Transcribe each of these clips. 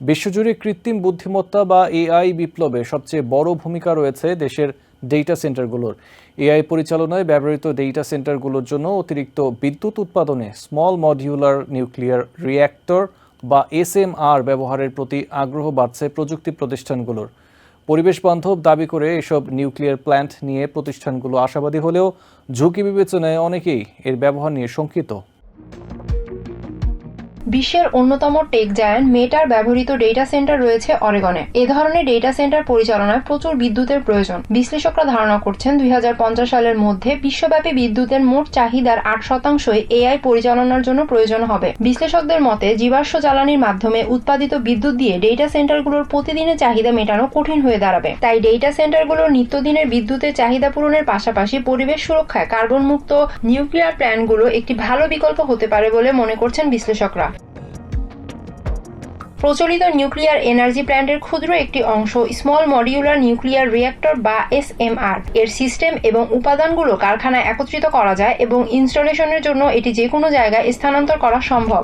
বিশ্বজুড়ে কৃত্রিম বুদ্ধিমত্তা বা এআই বিপ্লবে সবচেয়ে বড় ভূমিকা রয়েছে দেশের ডেটা সেন্টারগুলোর এআই পরিচালনায় ব্যবহৃত ডেটা সেন্টারগুলোর জন্য অতিরিক্ত বিদ্যুৎ উৎপাদনে স্মল মডিউলার নিউক্লিয়ার রিয়্যাক্টর বা এসএমআর ব্যবহারের প্রতি আগ্রহ বাড়ছে প্রযুক্তি প্রতিষ্ঠানগুলোর। পরিবেশ বান্ধব দাবি করে এসব নিউক্লিয়ার প্ল্যান্ট নিয়ে প্রতিষ্ঠানগুলো আশাবাদী হলেও ঝুঁকি বিবেচনায় অনেকেই এর ব্যবহার নিয়ে শঙ্কিত। বিশ্বের অন্যতম টেক জায়ান্ট মেটার ব্যবহৃত ডেটা সেন্টার রয়েছে অরেগনে। এ ধরনের ডেটা সেন্টার পরিচালনায় প্রচুর বিদ্যুতের প্রয়োজন। বিশ্লেষকরা ধারণা করছেন, দুই হাজার পঞ্চাশ সালের মধ্যে বিশ্বব্যাপী বিদ্যুতের মোট চাহিদার আট শতাংশই এআই পরিচালনার জন্য প্রয়োজন হবে। বিশ্লেষকদের মতে, জীবাশ্ম জ্বালানির মাধ্যমে উৎপাদিত বিদ্যুৎ দিয়ে ডেটা সেন্টারগুলোর প্রতিদিনের চাহিদা মেটানো কঠিন হয়ে দাঁড়াবে। তাই ডেটা সেন্টারগুলোর নিত্যদিনের বিদ্যুতের চাহিদা পূরণের পাশাপাশি পরিবেশ সুরক্ষায় কার্বন মুক্ত নিউক্লিয়ার প্ল্যান্টগুলো একটি ভালো বিকল্প হতে পারে বলে মনে করছেন বিশ্লেষকরা। প্রচলিত নিউক্লিয়ার এনার্জি প্ল্যান্টের ক্ষুদ্র একটি অংশ, স্মল মডিউলার নিউক্লিয়ার রিয়্যাক্টর বা এসএমআর এর সিস্টেম এবং উপাদানগুলো কারখানায় একত্রিত করা যায় এবং ইনস্টলেশনের জন্য এটি যে কোনো জায়গায় স্থানান্তর করা সম্ভব।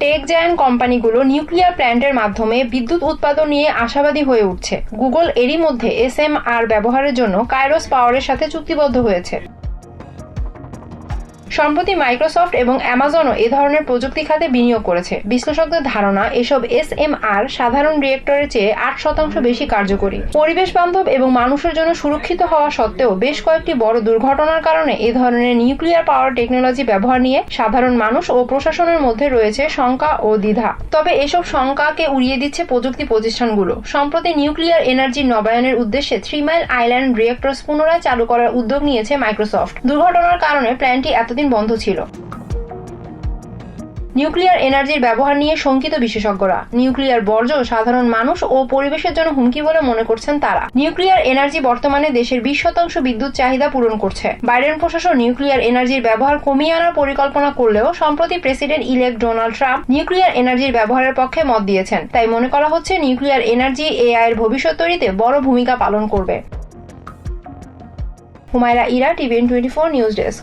টেক জায়ান্ট কোম্পানিগুলো নিউক্লিয়ার প্ল্যান্টের মাধ্যমে বিদ্যুৎ উৎপাদন নিয়ে আশাবাদী হয়ে উঠছে। গুগল এরই মধ্যে এসএমআর ব্যবহারের জন্য কাইরোস পাওয়ারের সাথে চুক্তিবদ্ধ হয়েছে। সম্প্রতি মাইক্রোসফট এবং অ্যামাজনও এ ধরনের প্রযুক্তি খাতে বিনিয়োগ করেছে। বিশ্লেষকদের ধারণা, এসব এসএমআর সাধারণ রিয়েক্টরের চেয়ে আট শতাংশ বেশি কার্যকরী। পরিবেশ বান্ধব এবং মানুষের জন্য সুরক্ষিত হওয়া সত্ত্বেও বেশ কয়েকটি বড় দুর্ঘটনার কারণে এ ধরনের নিউক্লিয়ার পাওয়ার টেকনোলজি ব্যবহার নিয়ে সাধারণ মানুষ ও প্রশাসনের মধ্যে রয়েছে শঙ্কা ও দ্বিধা। তবে এসব শঙ্কাকে উড়িয়ে দিচ্ছে প্রযুক্তি প্রতিষ্ঠানগুলো। সম্প্রতি নিউক্লিয়ার এনার্জি নবায়নের উদ্দেশ্যে থ্রি মাইল আইল্যান্ড রিয়েক্টরস পুনরায় চালু করার উদ্যোগ নিয়েছে মাইক্রোসফট। দুর্ঘটনার কারণে প্ল্যান্টটি এতদিন বন্ধ ছিল। নিউক্লিয়ার এনার্জির ব্যবহার নিয়ে শঙ্কিত বিশেষজ্ঞরা। নিউক্লিয়ার বর্জ্য সাধারণ মানুষ ও পরিবেশের জন্য হুমকি বলে মনে করছেন তারা। নিউক্লিয়ার এনার্জি বর্তমানে দেশের বিশ শতাংশ বিদ্যুৎ চাহিদা পূরণ করছে। বাইডেন প্রশাসন নিউক্লিয়ার এনার্জির ব্যবহার কমিয়ে আনার পরিকল্পনা করলেও সম্প্রতি president elect Donald Trump nuclear এনার্জির ব্যবহারের পক্ষে মত দিয়েছেন। তাই মনে করা হচ্ছে নিউক্লিয়ার এনার্জি এআই এর ভবিষ্যৎ তৈরিতে বড় ভূমিকা পালন করবে। Humaira Ira, TVN twenty four news desk.